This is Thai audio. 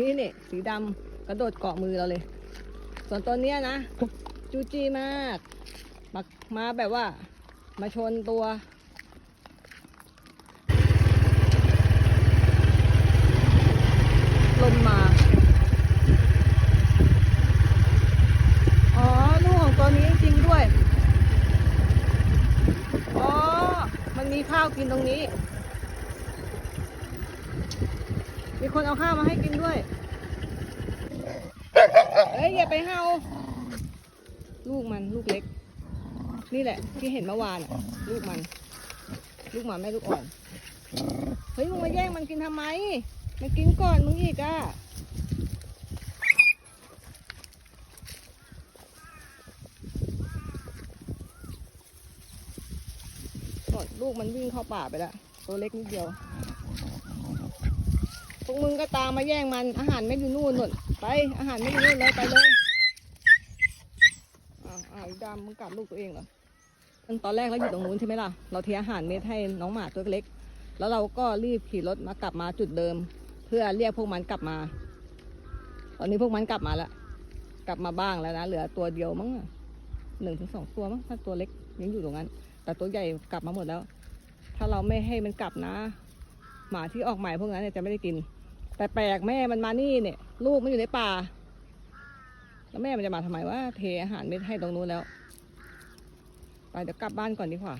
นี่เนี่ยสีดำกระโดดเกาะมือเราเลย ส่วนตัวเนี้ยนะ จูจีมากมามาแบบว่า มาชนตัวลมมา อ๋อลูกของตัวนี้จริงด้วย อ๋อ มันมีข้าวกินตรงนี้ มีคนเอาข้าวมาให้กินด้วยเอ้ยอย่าไปเห่าลูกมันลูกเล็ก นี่แหละ ที่เห็นเมื่อวานลูกมัน ลูกหมาแม่ลูกอ่อน เฮ้ยมึงมาแย่งมันกินทำไม มันกินก่อนมึงอีกอะหมดลูกมันวิ่งเข้าป่าไปแล้วตัวเล็กนิดเดียว พวกมึงก็ตามมาแย่งมัน อาหารไม่อยู่นู่นนู่นไป อาหารไม่อยู่นู่นเลยไปเลยอ้าวอ้าวดำมึงกัดลูกตัวเองเหรอตอนแรกเราอยู่ตรงนู้นใช่ไหมล่ะ เราเทอาหารเม็ดให้น้องหมาตัวเล็ก แล้วเราก็รีบขี่รถมากลับมาจุดเดิม เพื่อเรียกพวกมันกลับมา ตอนนี้พวกมันกลับมาแล้ว กลับมาบ้างแล้วนะ เหลือตัวเดียวมั้งหนึ่งถึงสองตัวมั้ง ถ้าตัวเล็กยังอยู่ตรงนั้น แต่ตัวใหญ่กลับมาหมดแล้ว ถ้าเราไม่ให้มันกลับนะ หมาที่ออกใหม่พวกนั้นเนี่ยจะไม่ได้กิน แต่แปลกแม่มันมานี่เนี่ย ลูกมันอยู่ในป่า แล้วแม่มันจะมาทำไมว่าเทอาหารเม็ดให้ตรงนู้นแล้ว ไปเดี๋ยวกลับบ้านก่อนดีกว่า